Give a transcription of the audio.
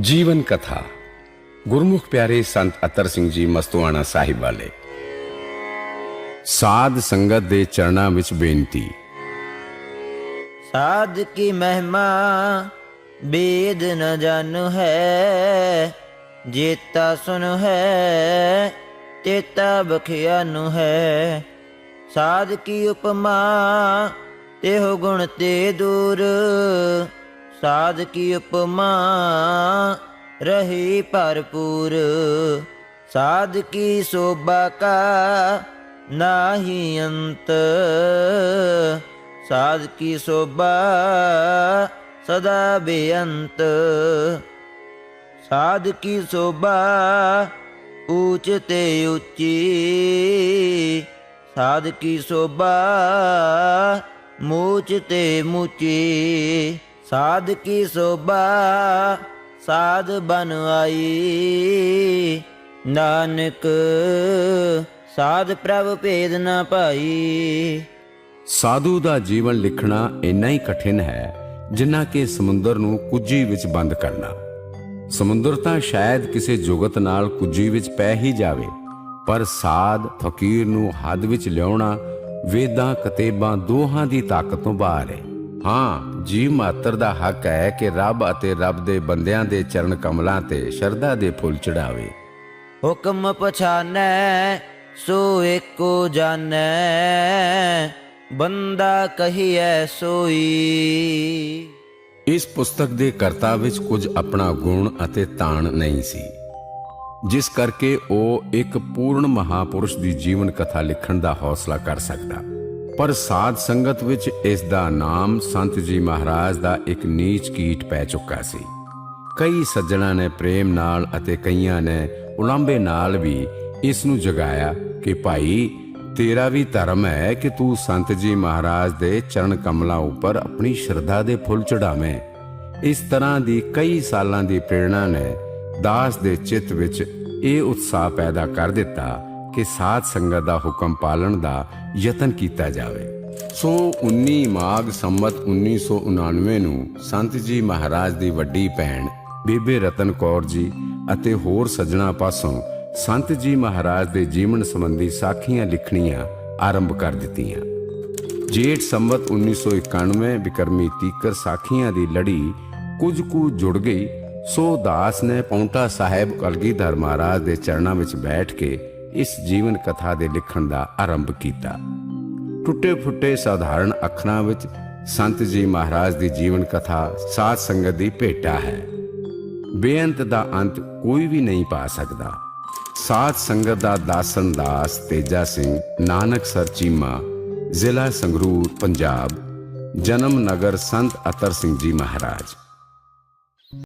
ਜੀਵਨ ਕਥਾ। ਗੁਰਮੁਖ ਪਿਆਰੇ ਸੰਤ ਅਤਰ ਸਿੰਘ ਜੀ, ਮਸਤੂਆਣਾ ਸਾਹਿਬ ਵਾਲੇ। ਸਾਧ ਸੰਗਤ ਦੇ ਚਰਨਾਂ ਵਿੱਚ ਬੇਨਤੀ। ਸਾਧ ਕੀ ਮਹਿਮਾ, ਬੇਦ ਨ ਜਾਣੂ ਹੈ। ਜੇਤਾ ਸੁਨ ਹੈ, ਤੇਤਾ ਬਖਿਆ ਨੂੰ ਹੈ। ਸਾਧ ਕੀ ਉਪਮਾ ਇਹੋ ਗੁਣ ਤੇ ਦੂਰ। ਸਾਧ ਕੀ ਉਪਮਾ ਰਹੀ ਭਰਪੂਰ ਸਾਧ ਕੀ ਸੋਭਾ ਕਾ ਨਾਹੀ ਅੰਤ ਸਾਧ ਕੀ ਸੋਭਾ ਸਦਾ ਬੇਅੰਤ ਸਾਧ ਕੀ ਸੋਭਾ ਊਚ ਤੇ ਉੱਚੀ ਸਾਧ ਕੀ ਸੋਭਾ ਮੂਚ ਤੇ ਮੂਚੀ। ਸਾਧ ਕੀ ਸੋਭਾ, ਸਾਧ ਬਨ ਆਈ। ਨਾਨਕ, ਸਾਧ ਪ੍ਰਭ ਭੇਦ ਨਾ ਪਾਈ ਸਾਧੂ ਦਾ ਜੀਵਨ ਲਿਖਣਾ ਇੰਨਾ ਹੀ ਕਠਿਨ ਹੈ, ਜਿੰਨਾ ਕਿ ਸਮੁੰਦਰ ਨੂੰ ਕੁੱਜੀ ਵਿੱਚ ਬੰਦ ਕਰਨਾ। ਸਮੁੰਦਰ ਤਾਂ ਸ਼ਾਇਦ ਕਿਸੇ ਜੁਗਤ ਨਾਲ ਕੁੱਜੀ ਵਿੱਚ ਪੈ ਹੀ ਜਾਵੇ, ਪਰ ਸਾਧ ਫਕੀਰ ਨੂੰ ਹੱਦ ਵਿੱਚ ਲਿਆਉਣਾ ਵੇਦਾਂ, ਕਤੇਬਾਂ, ਦੋਹਾਂ ਦੀ ਤਾਕਤ ਤੋਂ ਬਾਹਰ ਹੈ। ਹਾਂ ਜੀ ਮਾਤਰ ਦਾ ਹੱਕ ਹੈ ਕਿ ਰੱਬ ਅਤੇ ਰੱਬ ਦੇ ਬੰਦਿਆਂ ਦੇ ਚਰਨ ਕਮਲਾਂ ਤੇ ਸ਼ਰਧਾ ਦੇ ਫੁੱਲ ਚੜਾਵੇ ਹੁਕਮ ਪਛਾਨੈ ਸੋ ਏਕੋ ਜਾਣੈ ਬੰਦਾ ਕਹੀਐ ਸੋਈ। ਇਸ ਪੁਸਤਕ ਦੇ ਕਰਤਾ ਵਿੱਚ ਕੁਝ ਆਪਣਾ ਗੁਣ ਅਤੇ ਤਾਣ ਨਹੀਂ ਸੀ। ਜਿਸ ਕਰਕੇ ਉਹ ਇੱਕ ਪੂਰਨ ਮਹਾਪੁਰਸ਼ ਦੀ ਜੀਵਨ ਕਥਾ ਲਿਖਣ ਦਾ ਹੌਸਲਾ ਕਰ ਸਕਦਾ। ਪਰ ਸਾਧ ਸੰਗਤ ਵਿੱਚ ਇਸ ਦਾ ਨਾਮ ਸੰਤ ਜੀ ਮਹਾਰਾਜ ਦਾ ਇੱਕ ਨੀਚ ਕੀਟ ਪੈ ਚੁੱਕਾ ਸੀ। ਕਈ ਸੱਜਣਾ ਨੇ ਪ੍ਰੇਮ ਨਾਲ ਅਤੇ ਕਈਆਂ ਨੇ ਉਲਾਂਬੇ ਨਾਲ ਵੀ ਇਸ ਨੂੰ ਜਗਾਇਆ ਕਿ ਭਾਈ, ਤੇਰਾ ਵੀ ਧਰਮ ਹੈ ਕਿ ਤੂੰ ਸੰਤ ਜੀ ਮਹਾਰਾਜ ਦੇ ਚਰਨ ਕਮਲਾਂ ਉੱਪਰ ਆਪਣੀ ਸ਼ਰਧਾ ਦੇ ਫੁੱਲ ਚੜਾਵੇਂ ਇਸ ਤਰ੍ਹਾਂ ਦੀ ਕਈ ਸਾਲਾਂ ਦੀ ਪ੍ਰੇਰਣਾ ਨੇ ਦਾਸ ਦੇ ਚਿੱਤ ਵਿੱਚ ਇਹ ਉਤਸ਼ਾਹ ਪੈਦਾ ਕਰ ਦਿੱਤਾ ਕਿ ਸਾਧ ਸੰਗਤ ਦਾ ਹੁਕਮ ਪਾਲਣ ਦਾ ਯਤਨ ਕੀਤਾ ਜਾਵੇ। ਸੋ 19 ਮਾਘ ਸੰਮਤ 1999 ਨੂੰ ਸੰਤ ਜੀ ਮਹਾਰਾਜ ਦੀ ਵੱਡੀ ਭੈਣ ਬੀਬੀ ਰਤਨ ਕੌਰ ਜੀ ਅਤੇ ਹੋਰ ਸੱਜਣਾ ਪਾਸੋਂ ਸੰਤ ਜੀ ਮਹਾਰਾਜ ਦੇ ਜੀਵਨ ਸੰਬੰਧੀ ਸਾਖੀਆਂ ਲਿਖਣੀਆਂ ਆਰੰਭ ਕਰ ਦਿੱਤੀਆਂ। ਜੇਠ ਸੰਵਤ 1991 ਬਿਕਰਮੀ ਤੀਕਰ ਸਾਖੀਆਂ ਦੀ ਲੜੀ ਕੁਝ ਕੁ ਜੁੜ ਗਈ। ਸੋ ਦਾਸ ਨੇ ਪੌਂਟਾ ਸਾਹਿਬ ਕਲਗੀਧਰ ਮਹਾਰਾਜ ਦੇ ਚਰਨਾਂ ਵਿੱਚ ਬੈਠ ਕੇ ਇਸ ਜੀਵਨ ਕਥਾ ਦੇ ਲਿਖਣ ਦਾ ਆਰੰਭ ਕੀਤਾ। ਟੁੱਟੇ ਫੁੱਟੇ ਸਾਧਾਰਨ ਅੱਖਰਾਂ ਵਿੱਚ ਸੰਤ ਜੀ ਮਹਾਰਾਜ ਦੀ ਜੀਵਨ ਕਥਾ ਸਾਧ ਸੰਗਤ ਦੀ ਭੇਟਾ ਹੈ। ਬੇਅੰਤ ਦਾ ਅੰਤ ਕੋਈ ਵੀ ਨਹੀਂ ਪਾ ਸਕਦਾ। ਸਾਧ ਸੰਗਤ ਦਾ ਦਾਸਨ ਦਾਸ ਤੇਜਾ ਸਿੰਘ, ਨਾਨਕ ਸਰ ਚੀਮਾ, ਜ਼ਿਲ੍ਹਾ ਸੰਗਰੂਰ, ਪੰਜਾਬ, ਜਨਮ ਨਗਰ ਸੰਤ ਅਤਰ ਸਿੰਘ ਜੀ ਮਹਾਰਾਜ।